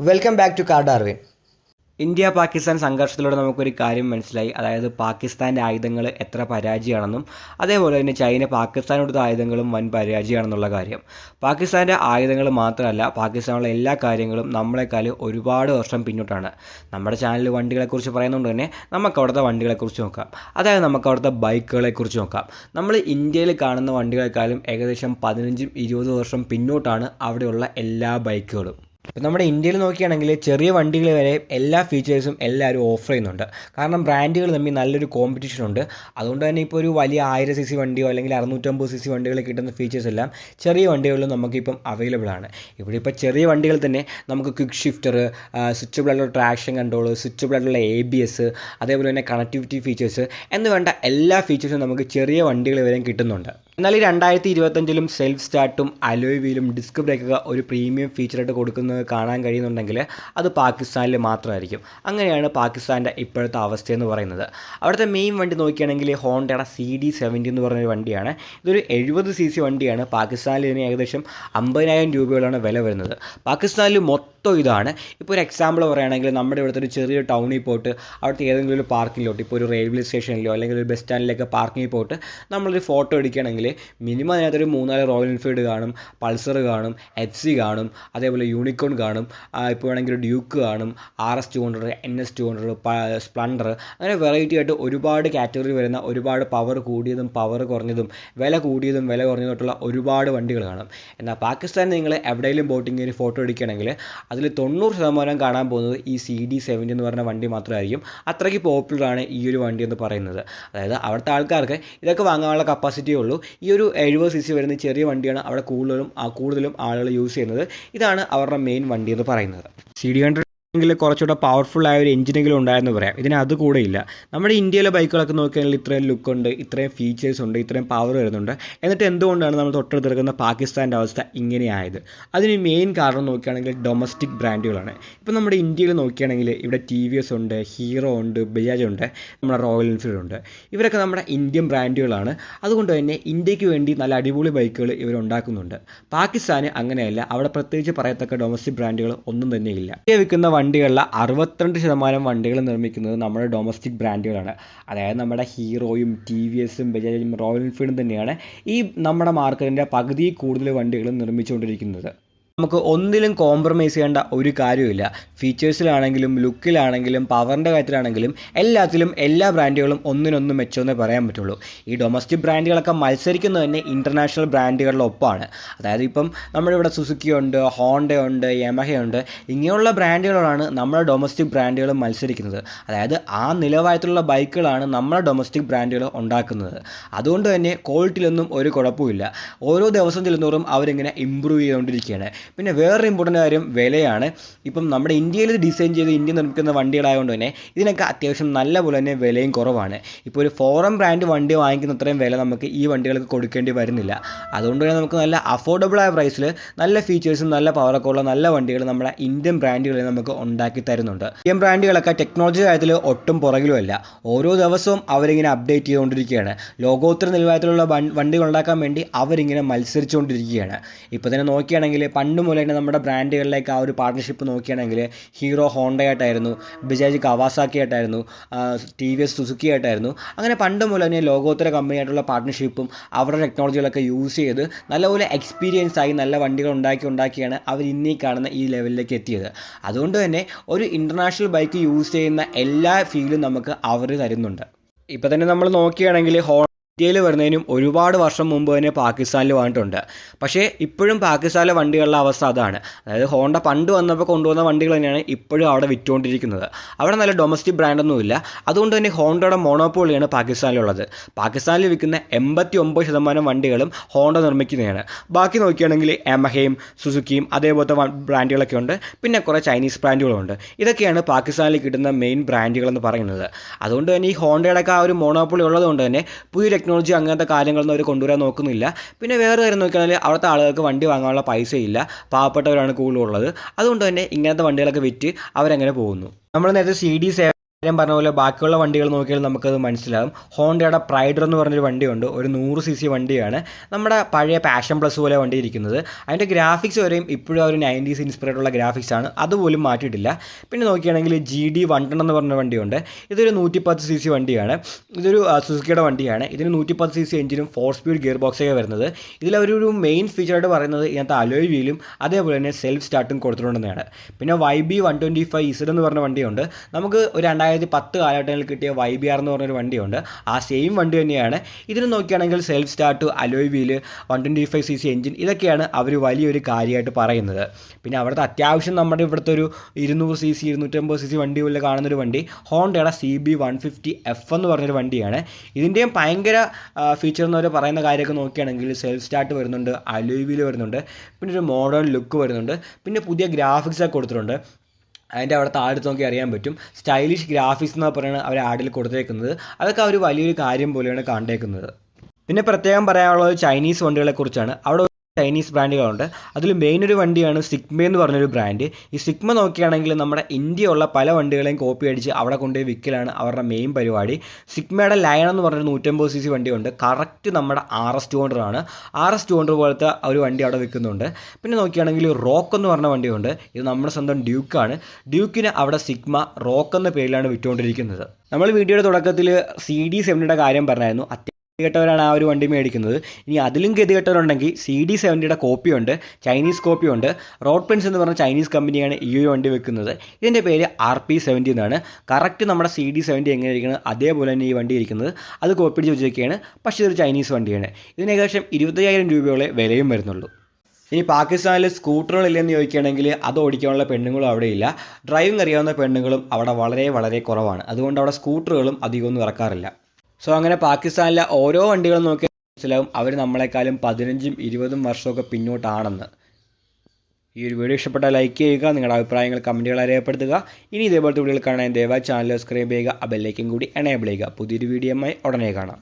Welcome back to car Darwin India Pakistan സംഘർഷത്തിലൂടെ നമുക്കൊരു കാര്യം മനസ്സിലായി. അതായത് പാകിസ്ഥാന്റെ ആയുധങ്ങൾ എത്ര പരാജയമാണെന്നും അതേപോലെ തന്നെ ചൈന പാകിസ്ഥാനോടുത്ത ആയുധങ്ങളും വൻ പരാജയമാണെന്നുള്ള കാര്യം. പാകിസ്ഥാന്റെ ആയുധങ്ങൾ മാത്രമല്ല പാകിസ്ഥാനുള്ള എല്ലാ കാര്യങ്ങളും നമ്മളെക്കാൾ ഒരുപാട് വർഷം പിന്നോട്ടാണ്. നമ്മുടെ ചാനലിൽ വണ്ടികളെക്കുറിച്ച് പറയുന്നതുകൊണ്ട് തന്നെ നമുക്ക് അവിടുത്തെ വണ്ടികളെക്കുറിച്ച് നോക്കാം. അതായത് നമുക്ക് അവിടുത്തെ ബൈക്കുകളെക്കുറിച്ച് നോക്കാം. നമ്മൾ ഇന്ത്യയിൽ കാണുന്ന വണ്ടികളെക്കാളും ഏകദേശം പതിനഞ്ചും ഇരുപത് വർഷം പിന്നോട്ടാണ് അവിടെയുള്ള എല്ലാ ബൈക്കുകളും. ഇപ്പം നമ്മുടെ ഇന്ത്യയിൽ നോക്കുകയാണെങ്കിൽ ചെറിയ വണ്ടികൾ വരെ എല്ലാ ഫീച്ചേഴ്സും എല്ലാവരും ഓഫർ ചെയ്യുന്നുണ്ട്. കാരണം ബ്രാൻഡുകൾ തമ്മിൽ നല്ലൊരു കോമ്പറ്റീഷൻ ഉണ്ട്. അതുകൊണ്ട് തന്നെ ഇപ്പോൾ ഒരു വലിയ ആയിരം സി സി വണ്ടിയോ അല്ലെങ്കിൽ അറുന്നൂറ്റമ്പത് സി സി വണ്ടികളിൽ കിട്ടുന്ന ഫീച്ചേഴ്സ് എല്ലാം ചെറിയ വണ്ടികളിലും നമുക്കിപ്പം അവൈലബിൾ ആണ്. ഇവിടെ ഇപ്പോൾ ചെറിയ വണ്ടികൾ തന്നെ നമുക്ക് ക്വിക്ക് ഷിഫ്റ്റർ സ്വിച്ചബിൾ ആയിട്ടുള്ള ട്രാക്ഷൻ കൺട്രോൾ സ്വിച്ചബിൾ ആയിട്ടുള്ള എ ബി എസ് അതേപോലെ തന്നെ കണക്ടിവിറ്റി ഫീച്ചേഴ്സ് എന്ന് വേണ്ട എല്ലാ ഫീച്ചേഴ്സും നമുക്ക് ചെറിയ വണ്ടികൾ വരെയും കിട്ടുന്നുണ്ട്. എന്നാൽ ഈ രണ്ടായിരത്തി ഇരുപത്തഞ്ചിലും സെൽഫ് സ്റ്റാർട്ടും അലോയ് വീലും ഡിസ്ക് ബ്രേക്കൊക്കെ ഒരു പ്രീമിയം ഫീച്ചറായിട്ട് കൊടുക്കുന്നത് കാണാൻ കഴിയുന്നുണ്ടെങ്കിൽ അത് പാകിസ്ഥാനിൽ മാത്രമായിരിക്കും. അങ്ങനെയാണ് പാകിസ്ഥാന്റെ ഇപ്പോഴത്തെ അവസ്ഥയെന്ന് പറയുന്നത്. അവിടുത്തെ മെയിൻ വണ്ടി നോക്കുകയാണെങ്കിൽ ഹോണ്ടയുടെ സി ഡി സെവന്റി എന്ന് പറഞ്ഞൊരു വണ്ടിയാണ്. ഇതൊരു എഴുപത് സി സി വണ്ടിയാണ്. പാകിസ്ഥാനിൽ ഇതിന് ഏകദേശം അമ്പതിനായിരം രൂപയോളാണ് വില വരുന്നത്. പാകിസ്ഥാനിൽ മൊത്തം ഇതാണ്. ഇപ്പോൾ ഒരു എക്സാമ്പിൾ പറയുകയാണെങ്കിൽ നമ്മുടെ ഇവിടുത്തെ ഒരു ചെറിയ ടൗണിൽ പോയിട്ട് അവിടുത്തെ ഏതെങ്കിലും ഒരു പാർക്കിലോട്ട് ഇപ്പോൾ ഒരു റെയിൽവേ സ്റ്റേഷനിലോ അല്ലെങ്കിൽ ഒരു ബസ് സ്റ്റാൻഡിലൊക്കെ പാർക്കിങ്ങിൽ പോയിട്ട് നമ്മളൊരു ഫോട്ടോ എടുക്കുകയാണെങ്കിൽ മിനിമം അതിനകത്തൊരു മൂന്നാൽ റോയൽ എൻഫീൽഡ് കാണും പൾസർ കാണും എഫ് സി കാണും അതേപോലെ യൂണിക്കോൺ കാണും ഇപ്പോൾ വേണമെങ്കിൽ ഡ്യൂക്ക് കാണും R S two hundred N S two hundred Splendor അങ്ങനെ വെറൈറ്റി ആയിട്ട് ഒരുപാട് കാറ്റഗറി വരുന്ന ഒരുപാട് പവർ കൂടിയതും പവർ കുറഞ്ഞതും വില കൂടിയതും വില കുറഞ്ഞതുമായിട്ടുള്ള ഒരുപാട് വണ്ടികൾ കാണും. എന്നാൽ പാകിസ്ഥാൻ നിങ്ങൾ എവിടെയെങ്കിലും ബോട്ടിങ്ങിൽ ഒരു ഫോട്ടോ എടുക്കുകയാണെങ്കിൽ അതിൽ തൊണ്ണൂറ് ശതമാനം കാണാൻ പോകുന്നത് ഈ സി ഡി സെവന്റി എന്ന് പറഞ്ഞ വണ്ടി മാത്രമായിരിക്കും. അത്രയ്ക്ക് പോപ്പുലറാണ് ഈ ഒരു വണ്ടി എന്ന് പറയുന്നത്. അതായത് അവിടുത്തെ ആൾക്കാർക്ക് ഇതൊക്കെ വാങ്ങാനുള്ള കപ്പാസിറ്റിയേ ഉള്ളൂ. ഈ ഒരു എഴുപത് സി സി വരുന്ന ചെറിയ വണ്ടിയാണ് അവിടെ കൂടുതലും കൂടുതലും ആളുകൾ യൂസ് ചെയ്യുന്നത്. ഇതാണ് അവരുടെ മെയിൻ വണ്ടി എന്ന് പറയുന്നത്. സി ഡി ഹൺഡ്രഡ് എങ്കിൽ കുറച്ചുകൂടെ പവർഫുൾ ആയ ഒരു എഞ്ചിനെങ്കിലും ഉണ്ടായെന്ന് പറയാം. ഇതിന് അത് കൂടെ ഇല്ല. നമ്മുടെ ഇന്ത്യയിലെ ബൈക്കുകളൊക്കെ നോക്കിയാൽ ഇത്രയും ലുക്ക് ഉണ്ട് ഇത്രയും ഫീച്ചേഴ്സ് ഉണ്ട് ഇത്രയും പവർ വരുന്നുണ്ട്. എന്നിട്ട് എന്തുകൊണ്ടാണ് നമ്മൾ തൊട്ടടുത്ത് കിടക്കുന്ന പാകിസ്ഥാന്റെ അവസ്ഥ ഇങ്ങനെയായത്? അതിന് മെയിൻ കാരണം നോക്കുകയാണെങ്കിൽ ഡൊമസ്റ്റിക് ബ്രാൻഡുകളാണ് ഇപ്പോൾ നമ്മുടെ ഇന്ത്യയിൽ നോക്കുകയാണെങ്കിൽ ഇവിടെ ടി വി എസ് ഉണ്ട് ഹീറോ ഉണ്ട് ബജാജ് ഉണ്ട് നമ്മുടെ റോയൽ എൻഫീൽഡ് ഉണ്ട്. ഇവരൊക്കെ നമ്മുടെ ഇന്ത്യൻ ബ്രാൻഡുകളാണ് അതുകൊണ്ട് തന്നെ ഇന്ത്യയ്ക്ക് വേണ്ടി നല്ല അടിപൊളി ബൈക്കുകൾ ഇവരുണ്ടാക്കുന്നുണ്ട് പാകിസ്ഥാന് അങ്ങനെയല്ല. അവിടെ പ്രത്യേകിച്ച് പറയത്തക്ക ഡൊമസ്റ്റിക് ബ്രാൻഡുകൾ ഒന്നും തന്നെ ഇല്ല. ഇന്ത്യ വിൽക്കുന്ന വണ്ടികളിൽ അറുപത്തിരണ്ട് ശതമാനം വണ്ടികൾ നിർമ്മിക്കുന്നത് നമ്മുടെ ഡൊമസ്റ്റിക് ബ്രാൻഡുകളാണ് അതായത് നമ്മുടെ ഹീറോയും ടി വി എസും ബജാജും റോയൽ എൻഫീൽഡും തന്നെയാണ് ഈ നമ്മുടെ മാർക്കറ്റിന്റെ പകുതി കൂടുതൽ വണ്ടികളും നിർമ്മിച്ചുകൊണ്ടിരിക്കുന്നത്. നമുക്ക് ഒന്നിലും കോംപ്രമൈസ് ചെയ്യേണ്ട ഒരു കാര്യമില്ല ഫീച്ചേഴ്സിലാണെങ്കിലും ലുക്കിലാണെങ്കിലും പവറിന്റെ കാര്യത്തിലാണെങ്കിലും എല്ലാത്തിലും എല്ലാ ബ്രാൻഡുകളും ഒന്നിനൊന്നും മെച്ചമെന്നേ പറയാൻ പറ്റുള്ളൂ. ഈ ഡൊമസ്റ്റിക് ബ്രാൻഡുകളൊക്കെ മത്സരിക്കുന്നത് തന്നെ ഇന്റർനാഷണൽ ബ്രാൻഡുകളുടെ ഒപ്പമാണ് അതായത് ഇപ്പം നമ്മളിവിടെ ഇവിടെ സുസുക്കി ഉണ്ട് ഹോണ്ട ഉണ്ട് യമഹ ഉണ്ട്. ഇങ്ങനെയുള്ള ബ്രാൻഡുകളാണ് നമ്മുടെ ഡൊമസ്റ്റിക് ബ്രാൻഡുകൾ മത്സരിക്കുന്നത്. അതായത് ആ നിലവാരത്തിലുള്ള ബൈക്കുകളാണ് നമ്മുടെ ഡൊമസ്റ്റിക് ബ്രാൻഡുകൾ ഉണ്ടാക്കുന്നത്. അതുകൊണ്ട് തന്നെ ക്വാളിറ്റിയിലൊന്നും ഒരു കുഴപ്പമില്ല ഓരോ ദിവസം ചെല്ലുന്നോറും അവരിങ്ങനെ ഇമ്പ്രൂവ് ചെയ്തുകൊണ്ടിരിക്കുകയാണ്. പിന്നെ വേറൊരു ഇമ്പോർട്ടന്റ് കാര്യം വിലയാണ്. ഇപ്പം നമ്മുടെ ഇന്ത്യയിൽ ഡിസൈൻ ചെയ്ത് ഇന്ത്യ നിർമ്മിക്കുന്ന വണ്ടികളായതുകൊണ്ട് തന്നെ ഇതിനൊക്കെ അത്യാവശ്യം നല്ല പോലെ തന്നെ വിലയും കുറവാണ്. ഇപ്പോൾ ഒരു ഫോറൻ ബ്രാൻഡ് വണ്ടി വാങ്ങിക്കുന്ന അത്രയും വില നമുക്ക് ഈ വണ്ടികൾക്ക് കൊടുക്കേണ്ടി വരുന്നില്ല. അതുകൊണ്ട് തന്നെ നമുക്ക് നല്ല അഫോർഡബിൾ ആയ പ്രൈസിൽ നല്ല ഫീച്ചേഴ്സും നല്ല പവറൊക്കെ ഉള്ള നല്ല വണ്ടികൾ നമ്മുടെ ഇന്ത്യൻ ബ്രാൻഡുകളിൽ നമുക്ക് ഉണ്ടാക്കി തരുന്നുണ്ട്. ഇന്ത്യൻ ബ്രാൻഡുകളൊക്കെ ടെക്നോളജി കാര്യത്തിൽ ഒട്ടും പുറകിലുമല്ല. ഓരോ ദിവസവും അവരിങ്ങനെ അപ്ഡേറ്റ് ചെയ്തുകൊണ്ടിരിക്കുകയാണ്. ലോകോത്തര നിലവാരത്തിലുള്ള വണ്ടികൾ ഉണ്ടാക്കാൻ വേണ്ടി അവരിങ്ങനെ മത്സരിച്ചുകൊണ്ടിരിക്കുകയാണ്. ഇപ്പോൾ തന്നെ നോക്കുകയാണെങ്കിൽ പണ്ട് മുതലേ നമ്മുടെ ബ്രാൻഡുകളിലേക്ക് ആ ഒരു പാർട്ണർഷിപ്പ് നോക്കുകയാണെങ്കിൽ ഹീറോ ഹോണ്ടയായിട്ടായിരുന്നു ബജാജ് കവാസാക്കി ആയിട്ടായിരുന്നു ടി വി എസ് സുസുക്കി ആയിട്ടായിരുന്നു അങ്ങനെ പണ്ട് മുതൽ തന്നെ ലോകോത്തര കമ്പനിയായിട്ടുള്ള പാർട്ട്ണർഷിപ്പും അവരുടെ ടെക്നോളജികളൊക്കെ യൂസ് ചെയ്ത് നല്ലപോലെ എക്സ്പീരിയൻസ് ആയി നല്ല വണ്ടികൾ ഉണ്ടാക്കി ഉണ്ടാക്കിയാണ് അവർ ഇന്നീ കാണുന്ന ഈ ലെവലിലേക്ക് എത്തിയത്. അതുകൊണ്ട് തന്നെ ഒരു ഇന്റർനാഷണൽ ബൈക്ക് യൂസ് ചെയ്യുന്ന എല്ലാ ഫീലും നമുക്ക് അവർ തരുന്നുണ്ട്. ഇപ്പോൾ തന്നെ നമ്മൾ നോക്കുകയാണെങ്കിൽ ഹോ ഇന്ത്യയിൽ വരുന്നതിനും ഒരുപാട് വർഷം മുമ്പ് തന്നെ പാകിസ്ഥാനിൽ വന്നിട്ടുണ്ട്. പക്ഷേ ഇപ്പോഴും പാകിസ്ഥാനിലെ വണ്ടികളുടെ അവസ്ഥ അതാണ്. അതായത് ഹോണ്ട പണ്ട് വന്നപ്പോൾ കൊണ്ടുവന്ന വണ്ടികൾ തന്നെയാണ് ഇപ്പോഴും അവിടെ വിറ്റുകൊണ്ടിരിക്കുന്നത്. അവിടെ നല്ല ഡൊമസ്റ്റിക് ബ്രാൻഡൊന്നുമില്ല അതുകൊണ്ട് തന്നെ ഹോണ്ടയുടെ മോണോപോളിയാണ് പാകിസ്ഥാനിലുള്ളത്. പാകിസ്ഥാനിൽ വിൽക്കുന്ന എൺപത്തി ഒമ്പത് ശതമാനം വണ്ടികളും ഹോണ്ട നിർമ്മിക്കുന്നതാണ്. ബാക്കി നോക്കുകയാണെങ്കിൽ എമഹയും സുസുക്കിയും അതേപോലത്തെ ബ്രാൻഡുകളൊക്കെ ഉണ്ട്. പിന്നെ കുറേ ചൈനീസ് ബ്രാൻഡുകളുണ്ട് ഇതൊക്കെയാണ് പാകിസ്ഥാനിൽ കിട്ടുന്ന മെയിൻ ബ്രാൻഡുകളെന്ന് പറയുന്നത്. അതുകൊണ്ട് തന്നെ ഈ ഹോണ്ടയുടെ ഒക്കെ ആ ഒരു മോണോപോളി ഉള്ളതുകൊണ്ട് തന്നെ പുതിയ ടെക്നോളജി അങ്ങനത്തെ കാര്യങ്ങളൊന്നും അവർ കൊണ്ടുവരാൻ നോക്കുന്നില്ല. പിന്നെ വേറെ കാര്യം നോക്കുകയാണെങ്കിൽ അവിടുത്തെ ആളുകൾക്ക് വണ്ടി വാങ്ങാനുള്ള പൈസയില്ല. പാവപ്പെട്ടവരാണ് കൂടുതലുള്ളത്. അതുകൊണ്ട് തന്നെ ഇങ്ങനത്തെ വണ്ടികളൊക്കെ വിറ്റ് അവരങ്ങനെ പോകുന്നു? നമ്മൾ നേരത്തെ സി ഡി കാര്യം പറഞ്ഞ പോലെ ബാക്കിയുള്ള വണ്ടികൾ നോക്കിയാൽ നമുക്കത് മനസ്സിലാകും ഹോണ്ടയുടെ പ്രൈഡർ എന്ന് പറഞ്ഞൊരു വണ്ടിയുണ്ട്. ഒരു നൂറ് സി സി വണ്ടിയാണ്. നമ്മുടെ പഴയ പാഷൻ പ്ലസ് പോലെ വണ്ടി ഇരിക്കുന്നത്. അതിന്റെ ഗ്രാഫിക്സ് വരെയും ഇപ്പോഴും ഒരു നയന്റീസ് ഇൻസ്പയർഡ് ഉള്ള ഗ്രാഫിക്സ് ആണ്. അതുപോലും മാറ്റിയിട്ടില്ല. പിന്നെ നോക്കുകയാണെങ്കിൽ ജി ഡി വൺ ടൺ എന്ന് പറഞ്ഞ വണ്ടിയുണ്ട്. ഇതൊരു നൂറ്റിപ്പത്ത് സി സി വണ്ടിയാണ്. ഇതൊരു സുസുക്കിയുടെ വണ്ടിയാണ്. ഇതിന് നൂറ്റിപ്പത്ത് സി സി എഞ്ചിനും ഫോർ സ്പീഡ് ഗിയർ ബോക്സൊക്കെ വരുന്നത്. ഇതിൽ മെയിൻ ഫീച്ചറായിട്ട് പറയുന്നത് ഇതിനകത്ത് അലോയ് വീലും അതേപോലെ തന്നെ സെൽഫ് സ്റ്റാർട്ടും കൊടുത്തിട്ടുണ്ടെന്നാണ്. പിന്നെ Y B one twenty five Z എന്ന് പറഞ്ഞ വണ്ടിയുണ്ട്. നമുക്ക് ഒരു രണ്ടായിരത്തി പത്ത് കാലഘട്ടങ്ങളിൽ കിട്ടിയ വൈ ബി ആർ എന്ന് പറഞ്ഞൊരു വണ്ടിയുണ്ട്. ആ സെയിം വണ്ടി തന്നെയാണ്. ഇതിന് നോക്കുകയാണെങ്കിൽ self start alloy wheel one twenty five C C engine ഇതൊക്കെയാണ് അവർ വലിയൊരു കാര്യമായിട്ട് പറയുന്നത്. പിന്നെ അവിടുത്തെ അത്യാവശ്യം നമ്മുടെ ഇവിടുത്തെ ഒരു ഇരുന്നൂറ് സി സി ഇരുന്നൂറ്റമ്പത് സി സി വണ്ടി പോലെ കാണുന്നൊരു വണ്ടി ഹോണ്ടയുടെ C B one fifty F എന്ന് പറഞ്ഞൊരു വണ്ടിയാണ്. ഇതിന്റെയും ഭയങ്കര ഫീച്ചർ എന്ന് അവർ പറയുന്ന കാര്യമൊക്കെ നോക്കുകയാണെങ്കിൽ സെൽഫ് സ്റ്റാർട്ട് വരുന്നുണ്ട് അലോയ് വീൽ വരുന്നുണ്ട് പിന്നെ ഒരു മോഡേൺ ലുക്ക് വരുന്നുണ്ട് പിന്നെ പുതിയ ഗ്രാഫിക്സ് ഒക്കെ കൊടുത്തിട്ടുണ്ട്. അതിന്റെ അവിടെ താഴെ നോക്കി അറിയാൻ പറ്റും. സ്റ്റൈലിഷ് ഗ്രാഫിക്സ് എന്ന് പറയുന്നത് അവർ ആഡിൽ കൊടുത്തേക്കുന്നത്. അതൊക്കെ അവർ വലിയൊരു കാര്യം പോലെയാണ് കണ്ടേക്കുന്നത്. പിന്നെ പ്രത്യേകം പറയാനുള്ളത് ചൈനീസ് വണ്ടികളെ കുറിച്ചാണ്. അവിടെ ചൈനീസ് ബ്രാൻഡുകളുണ്ട്. അതിൽ മെയിൻ ഒരു വണ്ടിയാണ് സിഗ്മ എന്ന് പറഞ്ഞൊരു ബ്രാൻഡ് ഈ സിഗ്മ നോക്കുകയാണെങ്കിൽ നമ്മുടെ ഇന്ത്യയുള്ള പല വണ്ടികളെയും കോപ്പി അടിച്ച് അവിടെ കൊണ്ടുപോയി വിൽക്കലാണ് അവരുടെ മെയിൻ പരിപാടി. സിഗ്മയുടെ ലയൺ എന്ന് പറഞ്ഞൊരു നൂറ്റമ്പത് സി സി വണ്ടിയുണ്ട്. കറക്റ്റ് നമ്മുടെ ആർ എസ് ടു ആണ്. ആർ എസ് ടു ഹൺഡ്രഡ് പോലത്തെ ഒരു വണ്ടി അവിടെ വിൽക്കുന്നുണ്ട്. പിന്നെ നോക്കുകയാണെങ്കിൽ റോക്ക് എന്ന് പറഞ്ഞ വണ്ടിയുണ്ട്. ഇത് നമ്മുടെ സ്വന്തം ഡ്യൂക്കാണ് ഡ്യൂക്കിന് അവിടെ സിഗ്മ റോക്ക് എന്ന പേരിലാണ് വിറ്റുകൊണ്ടിരിക്കുന്നത്. നമ്മൾ വീഡിയോയുടെ തുടക്കത്തിൽ സി ഡി സെവനിയുടെ കാര്യം പറഞ്ഞായിരുന്നു. ഗതികെട്ടവരാണ് ആ ഒരു വണ്ടി മേടിക്കുന്നത്. ഇനി അതിലും ഗതികെട്ടവരുണ്ടെങ്കിൽ സി ഡി സെവന്റിയുടെ കോപ്പിയുണ്ട് ചൈനീസ് കോപ്പിയുണ്ട്. റോഡ് പ്രിൻസ് എന്ന് പറഞ്ഞ ചൈനീസ് കമ്പനിയാണ് ഈ ഒരു വണ്ടി വെക്കുന്നത്. ഇതിന്റെ പേര് ആർ പി സെവന്റി എന്നാണ്. കറക്റ്റ് നമ്മുടെ സി ഡി സെവന്റി എങ്ങനെ ഇരിക്കുന്നത് അതേപോലെ തന്നെ ഈ വണ്ടി ഇരിക്കുന്നത്. അത് കോപ്പി അടിച്ച് വെച്ചിരിക്കുകയാണ്. പക്ഷേ ഇതൊരു ചൈനീസ് വണ്ടിയാണ്. ഇതിന് ഏകദേശം ഇരുപത്തയ്യായിരം രൂപയോളം വിലയും വരുന്നുള്ളൂ. ഇനി പാകിസ്ഥാനിൽ സ്കൂട്ടറുകളില്ലെന്ന് ചോദിക്കുകയാണെങ്കിൽ അത് ഓടിക്കാനുള്ള പെണ്ണുങ്ങളും അവിടെ ഇല്ല. ഡ്രൈവിംഗ് അറിയാവുന്ന പെണ്ണുങ്ങളും അവിടെ വളരെ വളരെ കുറവാണ്. അതുകൊണ്ട് അവിടെ സ്കൂട്ടറുകളും അധികമൊന്നും ഇറക്കാറില്ല. സോ അങ്ങനെ പാകിസ്ഥാനിലെ ഓരോ വണ്ടികളും നോക്കിയാൽ മനസ്സിലാവും അവർ നമ്മളെക്കാളും പതിനഞ്ചും ഇരുപതും വർഷമൊക്കെ പിന്നോട്ടാണെന്ന്. ഈ ഒരു വീഡിയോ ഇഷ്ടപ്പെട്ടാൽ ലൈക്ക് ചെയ്യുക നിങ്ങളുടെ അഭിപ്രായങ്ങൾ കമന്റുകൾ അറിയപ്പെടുത്തുക. ഇനി ഇതേപോലത്തെ വീഡിയോകൾ കാണാൻ ദയവായി ചാനൽ സബ്സ്ക്രൈബ് ചെയ്യുക ആ ബെല്ലൈക്കും കൂടി എനേബിൾ ചെയ്യുക. പുതിയൊരു വീഡിയോയുമായി ഉടനെ കാണാം.